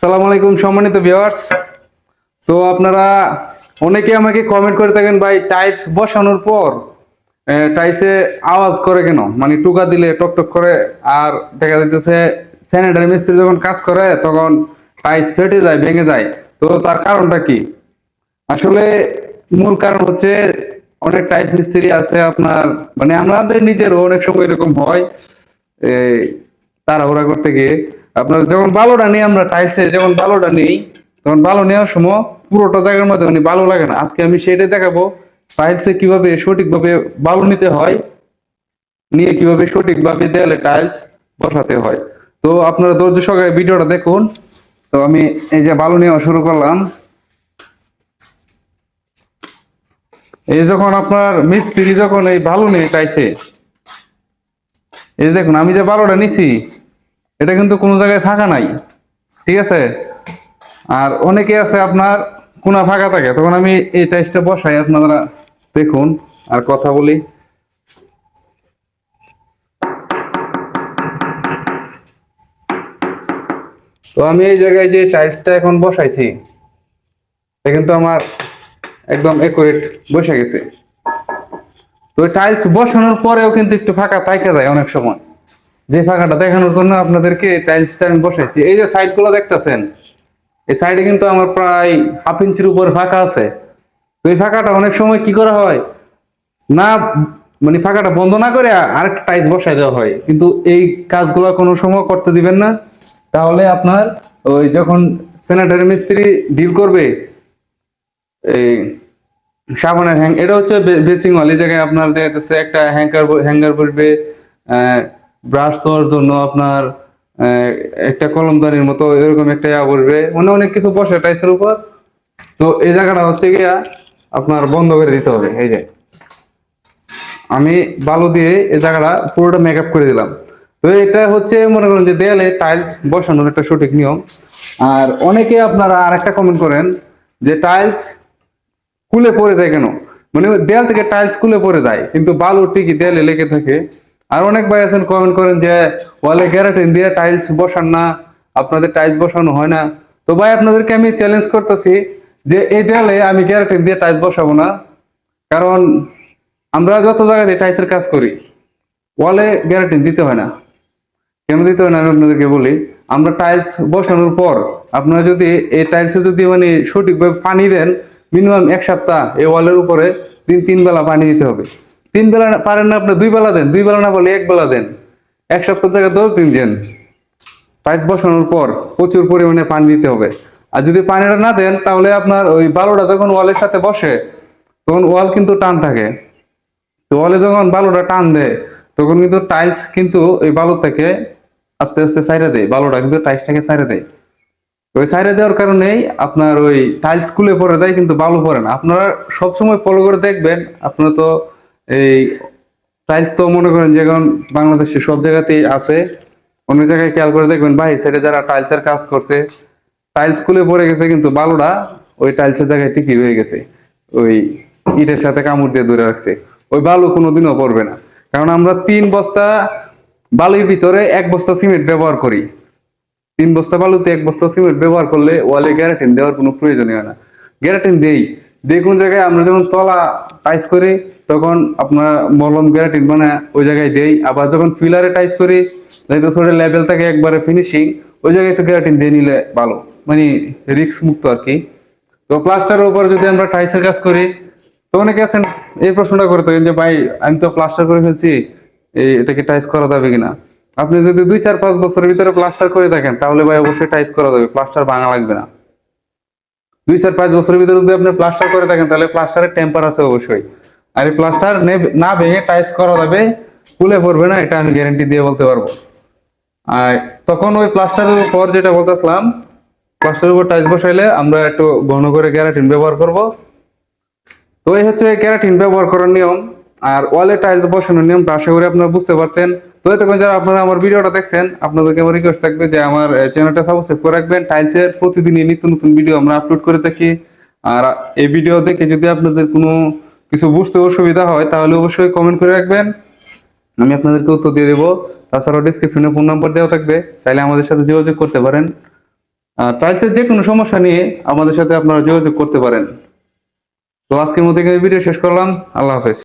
সালাম আলাইকুম সম্মানিত ভিউয়ার্স তো আপনারা অনেকে আমাকে কমেন্ট করে থাকেন, ভাই টাইলস বসানোর পর টাইলসে আওয়াজ করে কেন? মানে টুকা দিলে টক টক করে, আর দেখা যাইতেছে স্যানিটারি মিস্ত্রি যখন কাজ করে, তখন টাইলস ফেটে যায়, ভেঙে যায়। তো তার কারণটা কি? আসলে মূল কারণ হচ্ছে অনেক টাইলস মিস্ত্রি আছে আপনার মানে আমাদের নিজেরও অনেক সময় এরকম হয় তাড়াহুড়া করতে গিয়ে। আপনার যখন বালোটা নিই আমরা টাইলসে যখন বালোটা নিই, তখন বালো নেওয়ার সময় পুরোটা জায়গার মধ্যে মানে বালো লাগে না। আজকে আমি সেটাই দেখাবো টাইলসে কীভাবে সঠিকভাবে বালু নিতে হয়, নিয়ে কীভাবে সঠিকভাবে দেয়ালে টাইলস বসাতে হয়। তো আপনারা ধৈর্য সহকারে ভিডিওটা দেখুন। তো আমি এই যে বালু নেওয়া শুরু করলাম। এই যখন আপনার মিস্ত্রি যখন এই বালু নিয়ে টাইসে এই দেখুন, আমি যে বালুটা নিছি এটা কিন্তু কোনো জায়গায় ফাঁকা নাই, ঠিক আছে? আর অনেকে আছে আপনার কোনা ফাঁকা থাকে, তখন আমি এই টাইসটা বসাই, আপনারা দেখুন আর কথা বলি। তো আমি এই জায়গায় যে টাইলসটা এখন বসাইছি, এটা কিন্তু আমার একদম একুরেট বসে গেছে। তো টাইলস বসানোর পরেও কিন্তু একটু ফাঁকা পাইকা যায় অনেক সময়। যে ফাঁকাটা দেখানোর জন্য আপনাদেরকে টাইলসটা আমি বসাইছি। এই যে সাইডগুলো দেখতেছেন, এই সাইডে কিন্তু আমার প্রায় হাফ ইঞ্চির উপর ফাঁকা আছে। তো এই ফাঁকাটা অনেক সময় কি করা হয়? না মানে ফাঁকাটা বন্ধ না করে আরেকটা টাইলস বসাই দেওয়া হয়। কিন্তু এই কাজগুলো কোনো সময় করতে দিবেন না। তাহলে আপনার ওই যখন স্যানিটারি মিস্ত্রি ডিল করবে, এই সাবানের হ্যাং এটা হচ্ছে বেসিং ওয়াল এই জায়গায় আপনার দেখা যাচ্ছে একটা হ্যাঙ্গার হ্যাঙ্গার বসবে ব্রাশ দেওয়ার জন্য আপনার একটা কলমদানির মতো এরকম একটা ইয়া বসবে মানে অনেক কিছু বসে টাইসের উপর। তো এই জায়গাটা হচ্ছে গিয়া আপনার বন্ধ করে দিতে হবে, এই যে। আমি বালু দিয়ে এই জায়গাটা পুরোটা মেকআপ করে দিলাম। তো এটা হচ্ছে, মনে করেন যে দেয়ালে টাইলস বসানোর একটা সঠিক নিয়ম। আর অনেকে আপনারা আর একটা কমেন্ট করেন যে টাইলস খুলে পড়ে যায় কেন? মানে দেয়াল থেকে টাইলস খুলে পড়ে যায়, কিন্তু বালু ঠিকই দেয়ালে লেগে থাকে। আর অনেক ভাই আছেন কমেন্ট করেন যে, ওয়ালে গ্যারাটিন দিয়ে টাইলস বসান না, আপনাদের টাইলস বসানো হয় না। তো ভাই, আপনাদেরকে আমি চ্যালেঞ্জ করতেছি যে এই দেয়ালে আমি গ্যারাটিন দিয়ে টাইলস বসাবো না। কারণ আমরা যত জায়গাতে টাইলসের কাজ করি, ওয়ালে গ্যারাটিন দিতে হয় না। কেন দিতে হয় না? আমি আপনাদেরকে বলি, আমরা টাইলস বসানোর পর আপনারা যদি এই টাইলসে যদি মানে সঠিকভাবে পানি দেন মিনিমাম এক সপ্তাহ এই ওয়ালের উপরে তিন তিন বেলা পানি দিতে হবে। তিন বেলা পারেন না আপনি, দুই বেলা দেন, দুই বেলা না বলে এক বেলা দেন। এক সপ্তাহ জায়গায় দশ দিন দেন। টাইলস বসানোর পর প্রচুর পরিমাণে পানি দিতে হবে। আর যদি পানিটা না দেন, তাহলে আপনার ওই বালুটা যখন ওয়ালের সাথে বসে, তখন ওয়াল কিন্তু টান থাকে। তো ওয়ালে যখন বালুটা টান দেয়, তখন কিন্তু টাইলস কিন্তু ওই বালু থেকে আস্তে আস্তে সাইডে দেয়। বালুটা কিন্তু টাইলসটাকে সাইডে দেয়। ওই সাইডে দেওয়ার কারণেই আপনার ওই টাইলস খুলে পড়ে দেয় কিন্তু বালু পড়ে না। আপনারা সবসময় ফলো করে দেখবেন, আপনারা তো এই টাইলস তো মনে করেন যে এখন বাংলাদেশে সব জায়গাতেই আছে। অন্য জায়গায় খেয়াল করে দেখবেন ভাই সেটা যারা টাইলসের কাজ করছে টাইলস খুলে পড়ে গেছে কিন্তু বালুটা ওই টাইলসের জায়গায় টিকি রয়ে গেছে। ওই ইটের সাথে কামড় দিয়ে ধরে রাখছে। ওই বালু কোনোদিনও পড়বে না। কারণ আমরা তিন বস্তা বালির ভিতরে এক বস্তা সিমেন্ট ব্যবহার করি। তিন বস্তা বালুতে এক বস্তা সিমেন্ট ব্যবহার করলে ওয়ালে গ্যারাটিন দেওয়ার কোনো প্রয়োজনই হয় না। গ্যারাটিন দেই। যে জায়গায় আমরা যখন তলা টাইস করি তখন আপনার মলম গ্যারাটিন মানে ওই জায়গায় দেই। আবার যখন ফিলারে টাইস করি যাতে লেভেল থাকে একবারে ফিনিশিং ওই জায়গায় একটু গ্যারাটিন দিয়ে নিলে ভালো। মানে রিক্স মুক্ত আর কি। তো প্লাস্টারের উপর যদি আমরা টাইসের কাজ করি, তো অনেকে আছেন, এই প্রশ্নটা করে থাকেন যে, ভাই, আমি তো প্লাস্টার করে ফেলছি এই এটাকে টাইস করা যাবে কিনা? আপনি যদি দুই, চার, পাঁচ বছরের ভিতরে প্লাস্টার করে থাকেন, তাহলে ভাই অবশ্যই টাইস করা যাবে প্লাস্টার ভাঙা লাগবে না। দুই, চার, পাঁচ বছরের ভিতরে যদি আপনি প্লাস্টার করে থাকেন, তাহলে প্লাস্টারের টেম্পার আছে অবশ্যই। আর এই প্লাস্টার না ভেঙে টাইস করা যাবে, খুলে পড়বে না, এটা আমি গ্যারেন্টি দিয়ে বলতে পারব। আর তখন ওই প্লাস্টারের উপর যেটা বলতেছিলাম, প্লাস্টারের উপর টাইস বসাইলে আমরা একটু ঘন করে ক্যারাটিন ব্যবহার করব। তো এই হচ্ছে ক্যারাটিন ব্যবহার করার নিয়ম, আর ওয়ালে টাইলস বসানোর নিয়মটা আশা করি আপনারা বুঝতে পারছেন। তো এতক্ষণ যারা আপনারা আমার ভিডিওটা দেখছেন, আপনাদেরকে আমার রিকোয়েস্ট থাকবে যে আমার চ্যানেলটা সাবস্ক্রাইব করে রাখবেন। টাইলসের প্রতিদিনই নিত্য নতুন ভিডিও আমরা আপলোড করে থাকি। আর এই ভিডিও দেখে যদি আপনাদের কোনো কিছু বুঝতে অসুবিধা হয়, তাহলে অবশ্যই কমেন্ট করে রাখবেন। আমি আপনাদেরকে উত্তর দিয়ে দেবো। তাছাড়াও ডিসক্রিপশনে ফোন নাম্বার দেওয়া থাকবে। চাইলে আমাদের সাথে যোগাযোগ করতে পারেন। টাইলসের যে কোনো সমস্যা নিয়ে আমাদের সাথে আপনারা যোগাযোগ করতে পারেন। তো আজকের মধ্যে ভিডিও শেষ করলাম। আল্লাহ হাফেজ।